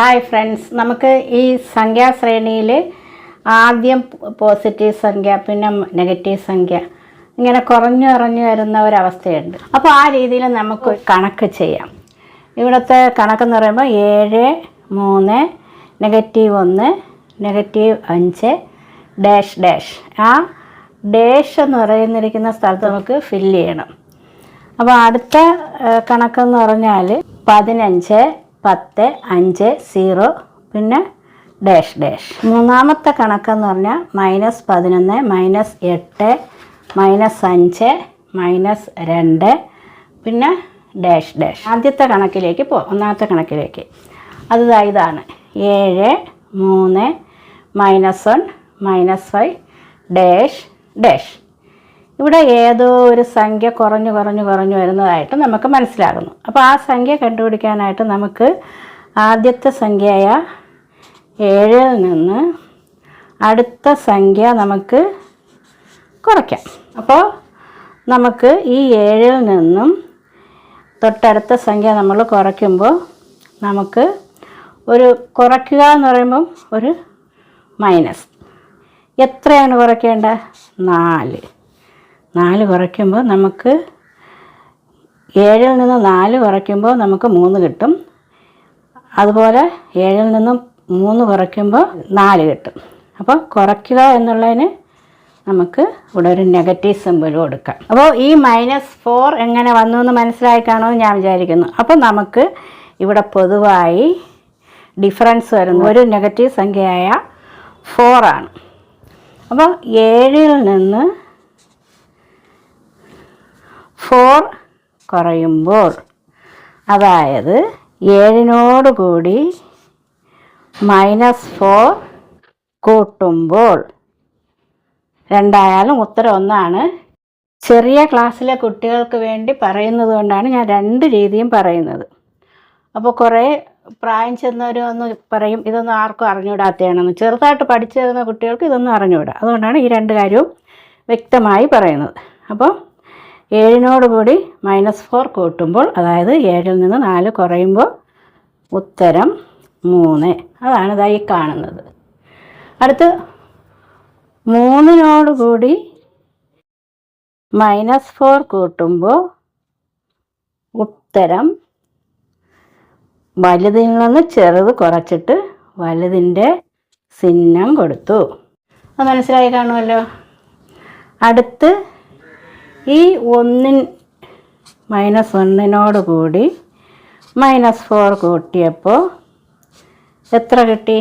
Hi friends നമുക്ക് ഈ സംഖ്യാശ്രേണിയിൽ ആദ്യം പോസിറ്റീവ് സംഖ്യ പിന്നെ നെഗറ്റീവ് സംഖ്യ ഇങ്ങനെ കുറഞ്ഞു കുറഞ്ഞു വരുന്ന ഒരവസ്ഥയുണ്ട്. അപ്പോൾ ആ രീതിയിൽ നമുക്ക് കണക്ക് ചെയ്യാം. ഇവിടുത്തെ കണക്കെന്ന് പറയുമ്പോൾ ഏഴ് മൂന്ന് നെഗറ്റീവ് ഒന്ന് നെഗറ്റീവ് അഞ്ച് ഡാഷ് ഡാഷ് ആ ഡാഷ് എന്ന് പറയുന്നിരിക്കുന്ന സ്ഥലത്ത് നമുക്ക് ഫില്ല് ചെയ്യണം. അപ്പോൾ അടുത്ത കണക്കെന്ന് പറഞ്ഞാൽ പതിനഞ്ച് പത്ത് അഞ്ച് സീറോ പിന്നെ ഡാഷ് ഡാഷ്. മൂന്നാമത്തെ കണക്കെന്ന് പറഞ്ഞാൽ മൈനസ് പതിനൊന്ന് മൈനസ് എട്ട് മൈനസ് അഞ്ച് മൈനസ് രണ്ട് പിന്നെ ഡാഷ് ഡാഷ്. ആദ്യത്തെ കണക്കിലേക്ക് പോ ഒന്നാമത്തെ കണക്കിലേക്ക്. അത് ഇതാണ്. ഏഴ് മൂന്ന് minus one minus five dash dash. ഇവിടെ ഏതോ ഒരു സംഖ്യ കുറഞ്ഞു കുറഞ്ഞു കുറഞ്ഞു വരുന്നതായിട്ട് നമുക്ക് മനസ്സിലാകുന്നു. അപ്പോൾ ആ സംഖ്യ കണ്ടുപിടിക്കാനായിട്ട് നമുക്ക് ആദ്യത്തെ സംഖ്യയായ ഏഴിൽ നിന്ന് അടുത്ത സംഖ്യ നമുക്ക് കുറയ്ക്കാം. അപ്പോൾ നമുക്ക് ഈ ഏഴിൽ നിന്നും തൊട്ടടുത്ത സംഖ്യ നമ്മൾ കുറയ്ക്കുമ്പോൾ നമുക്ക് ഒരു കുറയ്ക്കുക എന്ന് പറയുമ്പം ഒരു മൈനസ്. എത്രയാണ് കുറയ്ക്കേണ്ടത്? നാല്. നാല് കുറയ്ക്കുമ്പോൾ നമുക്ക് ഏഴിൽ നിന്ന് നാല് കുറയ്ക്കുമ്പോൾ നമുക്ക് മൂന്ന് കിട്ടും. അതുപോലെ ഏഴിൽ നിന്നും മൂന്ന് കുറയ്ക്കുമ്പോൾ നാല് കിട്ടും. അപ്പോൾ കുറയ്ക്കുക എന്നുള്ളതിന് നമുക്ക് ഇവിടെ ഒരു നെഗറ്റീവ് സിമ്പിൾ കൊടുക്കാം. അപ്പോൾ ഈ മൈനസ് ഫോർ എങ്ങനെ വന്നു എന്ന് മനസ്സിലായി കാണുമെന്ന് ഞാൻ വിചാരിക്കുന്നു. അപ്പോൾ നമുക്ക് ഇവിടെ പൊതുവായി ഡിഫറൻസ് വരുന്നു ഒരു നെഗറ്റീവ് സംഖ്യയായ ഫോറാണ് അപ്പോൾ ഏഴിൽ നിന്ന് ഫോർ കുറയുമ്പോൾ അതായത് ഏഴിനോട് കൂടി മൈനസ് ഫോർ കൂട്ടുമ്പോൾ രണ്ടായാലും ഉത്തരം ഒന്നാണ്. ചെറിയ ക്ലാസ്സിലെ കുട്ടികൾക്ക് വേണ്ടി പറയുന്നത് കൊണ്ടാണ് ഞാൻ രണ്ട് രീതിയും പറയുന്നത്. അപ്പോൾ കുറേ പ്രായം ചെന്നവരും ഒന്ന് പറയും ഇതൊന്നും ആർക്കും അറിഞ്ഞുവിടാത്തതാണെന്ന് ചെറുതായിട്ട് പഠിച്ചു തരുന്ന കുട്ടികൾക്ക് ഇതൊന്നും അറിഞ്ഞുവിടാം അതുകൊണ്ടാണ് ഈ രണ്ട് കാര്യവും വ്യക്തമായി പറയുന്നത്. അപ്പോൾ ഏഴിനോട് കൂടി മൈനസ് ഫോർ കൂട്ടുമ്പോൾ അതായത് ഏഴിൽ നിന്ന് നാല് കുറയുമ്പോൾ ഉത്തരം മൂന്ന്. അതാണ് ഇതായി കാണുന്നത്. അടുത്ത് മൂന്നിനോട് കൂടി മൈനസ് ഫോർ കൂട്ടുമ്പോൾ ഉത്തരം വലുതിൽ നിന്ന് ചെറുത് കുറച്ചിട്ട് വലുതിന്റെ ചിഹ്നം കൊടുത്തു. അത് മനസ്സിലായി കാണുമല്ലോ? അടുത്ത് ഈ ഒന്നിൻ മൈനസ് ഒന്നിനോട് കൂടി മൈനസ് ഫോർ കൂട്ടിയപ്പോൾ എത്ര കിട്ടി?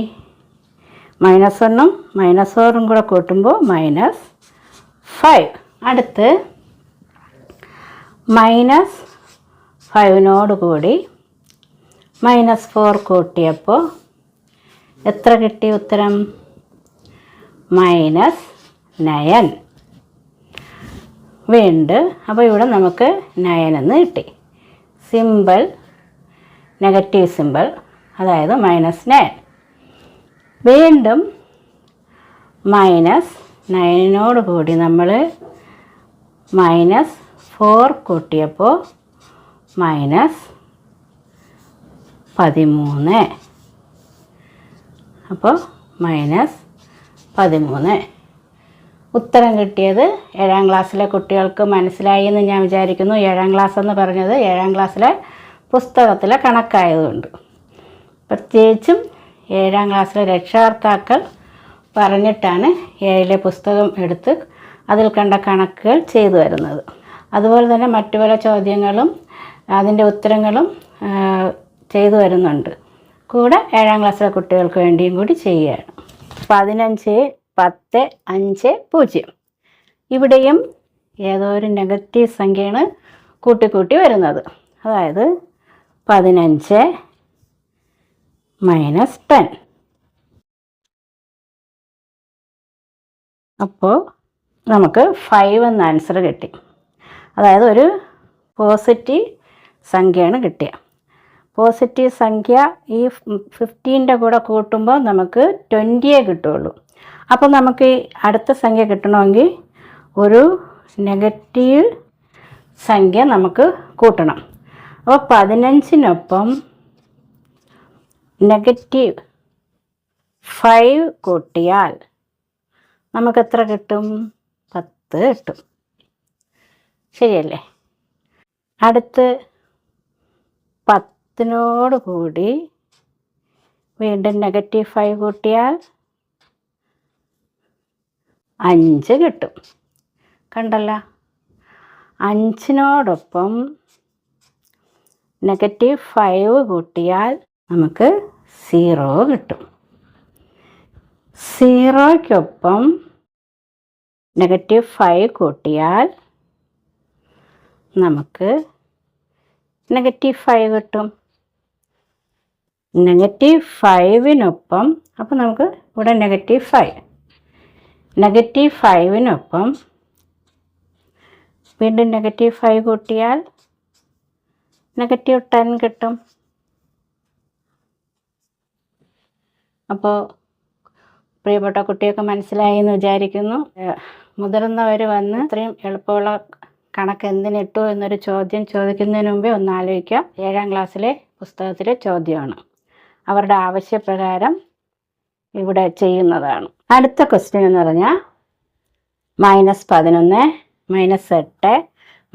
മൈനസ് ഒന്നും മൈനസ് ഫോറും കൂടെ കൂട്ടുമ്പോൾ മൈനസ് ഫൈവ് അടുത്ത് മൈനസ് ഫൈവിനോട് കൂടി മൈനസ് ഫോർ കൂട്ടിയപ്പോൾ എത്ര കിട്ടി ഉത്തരം? മൈനസ് നയൻ വീണ്ടും. അപ്പോൾ ഇവിടെ നമുക്ക് നയൻ എന്ന് കിട്ടി. സിമ്പിൾ നെഗറ്റീവ് സിമ്പിൾ അതായത് മൈനസ് നയൻ വീണ്ടും മൈനസ് നയനോട് കൂടി നമ്മൾ മൈനസ് ഫോർ കൂട്ടിയപ്പോൾ മൈനസ് പതിമൂന്ന്. അപ്പോൾ മൈനസ് പതിമൂന്ന്. ഉത്തരം കിട്ടിയത് ഏഴാം ക്ലാസ്സിലെ കുട്ടികൾക്ക് മനസ്സിലായി എന്ന് ഞാൻ വിചാരിക്കുന്നു. ഏഴാം ക്ലാസ് എന്ന് പറഞ്ഞത് ഏഴാം ക്ലാസ്സിലെ പുസ്തകത്തിലെ കണക്കായതുകൊണ്ട്. പ്രത്യേകിച്ചും ഏഴാം ക്ലാസ്സിലെ രക്ഷകർത്താക്കൾ പറഞ്ഞിട്ടാണ് ഏഴിലെ പുസ്തകം എടുത്ത് അതിൽ കണ്ട കണക്കുകൾ ചെയ്തു വരുന്നത്. അതുപോലെ തന്നെ മറ്റു പല ചോദ്യങ്ങളും അതിന്റെ ഉത്തരങ്ങളും ചെയ്തു വരുന്നുണ്ട്. കൂടെ ഏഴാം ക്ലാസ്സിലെ കുട്ടികൾക്ക് വേണ്ടിയും കൂടി ചെയ്യുകയാണ്. പതിനഞ്ച് പത്ത് അഞ്ച് പൂജ്യം. ഇവിടെയും ഏതോ ഒരു നെഗറ്റീവ് സംഖ്യയാണ് കൂട്ടിക്കൂട്ടി വരുന്നത്. അതായത് പതിനഞ്ച് മൈനസ് ടെൻ അപ്പോൾ നമുക്ക് ഫൈവ് എന്ന ആൻസർ കിട്ടി. അതായത് ഒരു പോസിറ്റീവ് സംഖ്യയാണ് കിട്ടിയ. പോസിറ്റീവ് സംഖ്യ ഈ ഫിഫ്റ്റീന്റെ കൂടെ കൂട്ടുമ്പോൾ നമുക്ക് ട്വന്റിയേ കിട്ടുള്ളൂ അപ്പോൾ നമുക്ക് അടുത്ത സംഖ്യ കിട്ടണമെങ്കിൽ ഒരു നെഗറ്റീവ് സംഖ്യ നമുക്ക് കൂട്ടണം. അപ്പോൾ പതിനഞ്ചിനൊപ്പം നെഗറ്റീവ് ഫൈവ് കൂട്ടിയാൽ നമുക്ക് എത്ര കിട്ടും? പത്ത് കിട്ടും. ശരിയല്ലേ? അടുത്ത് പത്തിനോട് കൂടി വീണ്ടും നെഗറ്റീവ് ഫൈവ് കൂട്ടിയാൽ അഞ്ച് കിട്ടും. കണ്ടല്ല? അഞ്ചിനോടൊപ്പം നെഗറ്റീവ് ഫൈവ് കൂട്ടിയാൽ നമുക്ക് സീറോ കിട്ടും. സീറോയ്ക്കൊപ്പം നെഗറ്റീവ് ഫൈവ് കൂട്ടിയാൽ നമുക്ക് നെഗറ്റീവ് ഫൈവ് കിട്ടും. നെഗറ്റീവ് ഫൈവിനൊപ്പം അപ്പോൾ നമുക്ക് ഇവിടെ നെഗറ്റീവ് ഫൈവ് നെഗറ്റീവ് ഫൈവിനൊപ്പം വീണ്ടും നെഗറ്റീവ് ഫൈവ് കൂട്ടിയാൽ നെഗറ്റീവ് ടെൻ കിട്ടും. അപ്പോൾ പ്രിയപ്പെട്ട കുട്ടിയൊക്കെ മനസ്സിലായി എന്ന് വിചാരിക്കുന്നു. മുതിർന്നവർ വന്ന് ഇത്രയും എളുപ്പമുള്ള കണക്ക് എന്തിനിട്ടു എന്നൊരു ചോദ്യം ചോദിക്കുന്നതിന് മുമ്പേ ഒന്ന് ആലോചിക്കുക ഏഴാം ക്ലാസ്സിലെ പുസ്തകത്തിലെ ചോദ്യമാണ്. അവരുടെ ആവശ്യപ്രകാരം ഇവിടെ ചെയ്യുന്നതാണ്. അടുത്ത ക്വസ്റ്റ്യൻ എന്ന് പറഞ്ഞാൽ മൈനസ് പതിനൊന്ന് മൈനസ് എട്ട്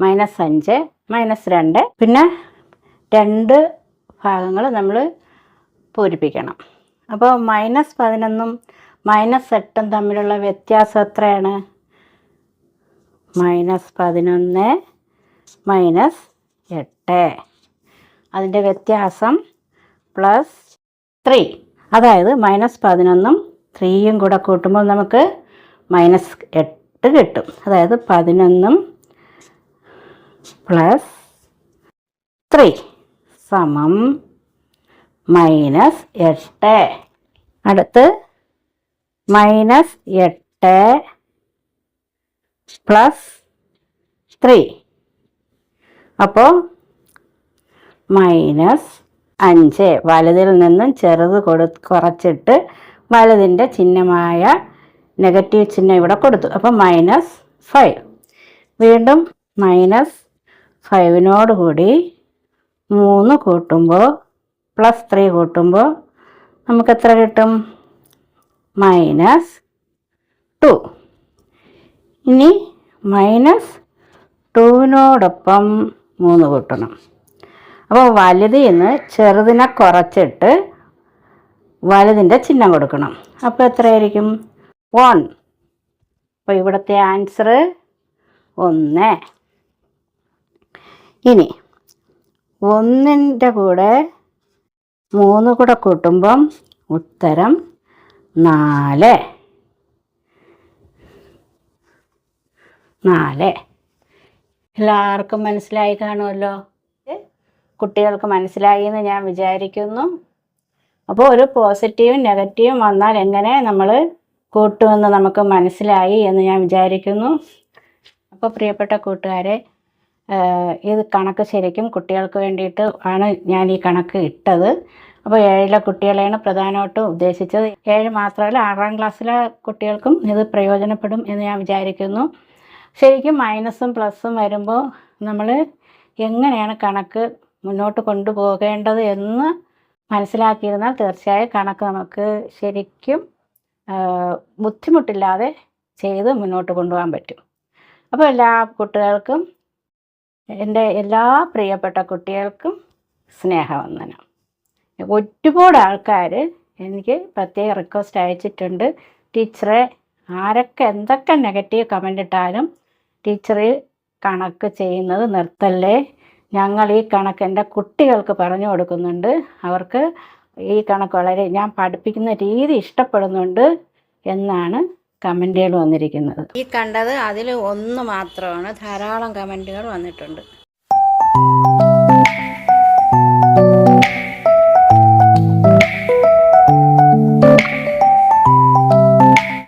മൈനസ് അഞ്ച് മൈനസ് രണ്ട്. പിന്നെ രണ്ട് ഭാഗങ്ങൾ നമ്മൾ പൂരിപ്പിക്കണം. അപ്പോൾ മൈനസ് പതിനൊന്നും മൈനസ് എട്ടും തമ്മിലുള്ള വ്യത്യാസം എത്രയാണ്? മൈനസ് പതിനൊന്ന് മൈനസ് എട്ട്. അതിന്റെ വ്യത്യാസം പ്ലസ് ത്രീ അതായത് മൈനസ് പതിനൊന്നും ത്രീയും കൂടെ കൂട്ടുമ്പോൾ നമുക്ക് മൈനസ് എട്ട് കിട്ടും. അതായത് പതിനൊന്നും പ്ലസ് ത്രീ സമം മൈനസ് എട്ട്. അടുത്ത് മൈനസ് എട്ട് പ്ലസ് ത്രീ. അപ്പോൾ മൈനസ് അഞ്ച്. വലതിൽ നിന്നും ചെറുത് കൊടു കുറച്ചിട്ട് വലതിന്റെ ചിഹ്നമായ നെഗറ്റീവ് ചിഹ്നം ഇവിടെ കൊടുത്തു. അപ്പം മൈനസ് ഫൈവ് വീണ്ടും മൈനസ് ഫൈവിനോട് കൂടി മൂന്ന് കൂട്ടുമ്പോൾ പ്ലസ് ത്രീ കൂട്ടുമ്പോൾ നമുക്ക് എത്ര കിട്ടും? മൈനസ് ടു ഇനി മൈനസ് ടുവിനോടൊപ്പം മൂന്ന് കൂട്ടണം. അപ്പോൾ വലുതിൽ നിന്ന് ചെറുതിനെ കുറച്ചിട്ട് വലുതിന്റെ ചിഹ്നം കൊടുക്കണം. അപ്പോൾ എത്രയായിരിക്കും? വൺ അപ്പോൾ ഇവിടുത്തെ ആൻസർ ഒന്ന്. ഇനി ഒന്നിന്റെ കൂടെ മൂന്ന് കൂടെ കൂട്ടുമ്പം ഉത്തരം നാല്. നാല്. എല്ലാവർക്കും മനസ്സിലായി കാണുമല്ലോ? കുട്ടികൾക്ക് മനസ്സിലായി എന്ന് ഞാൻ വിചാരിക്കുന്നു. അപ്പോൾ ഒരു പോസിറ്റീവും നെഗറ്റീവും വന്നാൽ എങ്ങനെ നമ്മൾ കൂട്ടുമെന്ന് നമുക്ക് മനസ്സിലായി എന്ന് ഞാൻ വിചാരിക്കുന്നു. അപ്പോൾ പ്രിയപ്പെട്ട കൂട്ടുകാരെ ഇത് കണക്ക് ശരിക്കും കുട്ടികൾക്ക് വേണ്ടിയിട്ട് ആണ് ഞാൻ ഈ കണക്ക് ഇട്ടത്. അപ്പോൾ ഏഴിലെ കുട്ടികളെയാണ് പ്രധാനമായിട്ടും ഉദ്ദേശിച്ചത്. ഏഴ് മാത്രമല്ല ആറാം ക്ലാസ്സിലെ കുട്ടികൾക്കും ഇത് പ്രയോജനപ്പെടും എന്ന് ഞാൻ വിചാരിക്കുന്നു. ശരിക്കും മൈനസും പ്ലസും വരുമ്പോൾ നമ്മൾ എങ്ങനെയാണ് കണക്ക് മുന്നോട്ട് കൊണ്ടുപോകേണ്ടത് എന്ന് മനസ്സിലാക്കിയിരുന്നാൽ തീർച്ചയായും കണക്ക് നമുക്ക് ശരിക്കും ബുദ്ധിമുട്ടില്ലാതെ ചെയ്ത് മുന്നോട്ട് കൊണ്ടുപോകാൻ പറ്റും. അപ്പോൾ എല്ലാ കുട്ടികൾക്കും എന്റെ എല്ലാ പ്രിയപ്പെട്ട കുട്ടികൾക്കും സ്നേഹവന്ദനം. ഒരുപാട് ആൾക്കാർ എനിക്ക് പ്രത്യേക റിക്വസ്റ്റ് അയച്ചിട്ടുണ്ട്. ടീച്ചറെ ആരൊക്കെ എന്തൊക്കെ നെഗറ്റീവ് കമന്റ് ഇട്ടാലും ടീച്ചർ കണക്ക് ചെയ്യുന്നത് നിർത്തല്ലേ? ഞങ്ങൾ ഈ കണക്ക് എന്റെ കുട്ടികൾക്ക് പറഞ്ഞു കൊടുക്കുന്നുണ്ട്. അവർക്ക് ഈ കണക്ക് വളരെ ഞാൻ പഠിപ്പിക്കുന്ന രീതി ഇഷ്ടപ്പെടുന്നുണ്ട് എന്നാണ് കമന്റുകൾ വന്നിരിക്കുന്നത്. ഈ കണ്ടത് അതിൽ ഒന്ന് മാത്രമാണ്. ധാരാളം കമന്റുകൾ വന്നിട്ടുണ്ട്.